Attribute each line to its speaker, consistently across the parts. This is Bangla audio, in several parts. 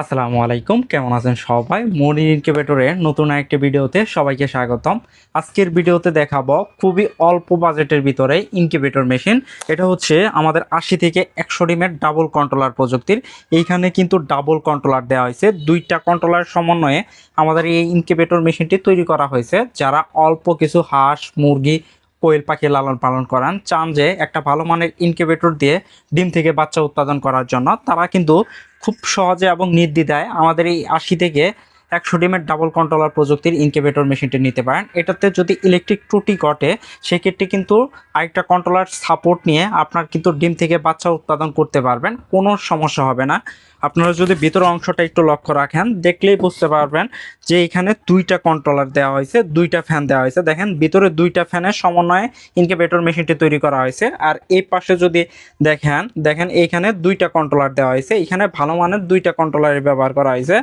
Speaker 1: আসসালামু আলাইকুম, কেমন আছেন সবাই? মনির ইনকিউবেটরের নতুন একটি ভিডিওতে সবাইকে স্বাগতম। আজকের ভিডিওতে দেখাবো খুবই অল্প বাজেটের ভিতরে ইনকিউবেটর মেশিন এটা হচ্ছে আমাদের আশি থেকে একশো ডিমের ডাবল কন্ট্রোলার প্রযুক্তির। এইখানে কিন্তু ডাবল কন্ট্রোলার দেওয়া হয়েছে। দুইটা কন্ট্রোলার সমন্বয়ে আমাদের এই ইনকিউবেটর মেশিনটি তৈরি করা হয়েছে। যারা অল্প কিছু হাঁস, মুরগি কোয়েল পাখি লালন পালন করান, চান যে একটা ভালো মানের ইনকিউবেটর দিয়ে ডিম থেকে বাচ্চা উৎপাদন করার জন্য। তারা কিন্তু খুব সহজে এবং নির্দ্বিধায় আমাদের এই আশি থেকে একশো ডিমের ডাবল কন্ট্রোলার প্রযুক্তির ইনকিউবেটর মেশিনটি নিতে পারেন। এটাতে যদি ইলেকট্রিক ত্রুটি ঘটে, সেক্ষেত্রে কিন্তু আরেকটা কন্ট্রোলার সাপোর্ট নিয়ে আপনার কিন্তু ডিম থেকে বাচ্চা উৎপাদন করতে পারবেন, কোনো সমস্যা হবে না। আপনারা যদি ভিতর অংশটা একটু লক্ষ্য রাখেন, দেখলেই বুঝতে পারবেন যে এখানে দুইটা কন্ট্রোলার দেওয়া হয়েছে, দুইটা ফ্যান দেওয়া হয়েছে। দেখেন, ভিতরে দুইটা ফ্যানের সমন্বয়ে ইনকিউবেটর মেশিনটি তৈরি করা হয়েছে। আর এই পাশে যদি দেখেন দেখেন এইখানে দুইটা কন্ট্রোলার দেওয়া হয়েছে। এখানে ভালো মানের দুইটা কন্ট্রোলারের ব্যবহার করা হয়েছে।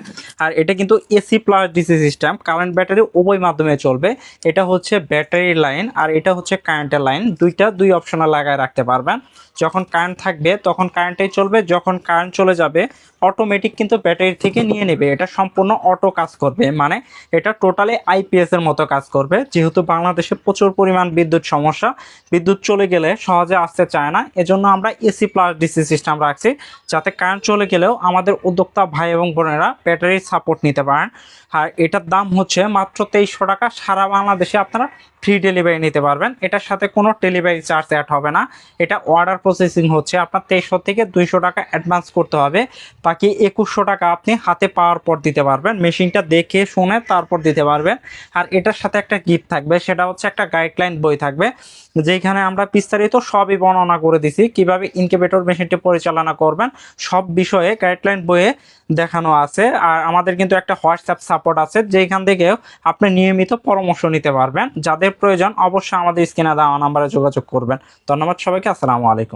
Speaker 1: আর এটা কিন্তু AC plus DC system current battery উভয় মাধ্যমে চলবে। এটা হচ্ছে ব্যাটারি লাইন আর এটা হচ্ছে কারেন্টের লাইন দুইটা, দুই অপশনে লাগায় রাখতে পারবেন। যখন কারেন্ট থাকবে, তখন কারেন্টেই চলবে। যখন কারেন্ট চলে যাবে অটোমেটিক কিন্তু ব্যাটারি থেকে নিয়ে নেবে। এটা সম্পূর্ণ অটো কাজ করবে। মানে এটা টোটালি আইপিএস এর মতো কাজ করবে। যেহেতু বাংলাদেশে প্রচুর পরিমাণ বিদ্যুৎ সমস্যা। বিদ্যুৎ চলে গেলে সহজে আসতে চায় না। এজন্য আমরা এসি প্লাস ডিসি সিস্টেম রাখছি। যাতে কারেন্ট চলে গেলেও আমাদের উদ্যোক্তা ভাই এবং বোনেরা ব্যাটারির সাপোর্ট নিতে পারেন। আর এটার দাম হচ্ছে মাত্র তেইশশো টাকা। সারা বাংলাদেশে আপনারা ফ্রি ডেলিভারি নিতে পারবেন। এটার সাথে কোনো ডেলিভারি চার্জ অ্যাড হবে না। এটা অর্ডার প্রসেসিং হচ্ছে আপনার তেইশশো থেকে দুইশো টাকা অ্যাডভান্স করতে হবে। বাকি একুশশো টাকা আপনি হাতে পাওয়ার পর দিতে পারবেন। মেশিনটা দেখে শুনে তারপর দিতে পারবেন। আর এটার সাথে একটা গিফট থাকবে। সেটা হচ্ছে একটা গাইডলাইন বই থাকবে। যেখানে আমরা বিস্তারিত সবই বর্ণনা করে দিছি। কীভাবে ইনকিউবেটর মেশিনটি পরিচালনা করবেন, সব বিষয়ে গাইডলাইন বইয়ে দেখানো আছে। আর আমাদের কিন্তু একটা হোয়াটসঅ্যাপ সাপোর্ট আছে যেখান থেকেও আপনি নিয়মিত পরামর্শ নিতে পারবেন। যাদের প্রয়োজন অবশ্যই আমাদের স্ক্রিনে দেওয়া নাম্বারে যোগাযোগ করবেন। ধন্যবাদ সবাইকে, আসসালামু আলাইকুম।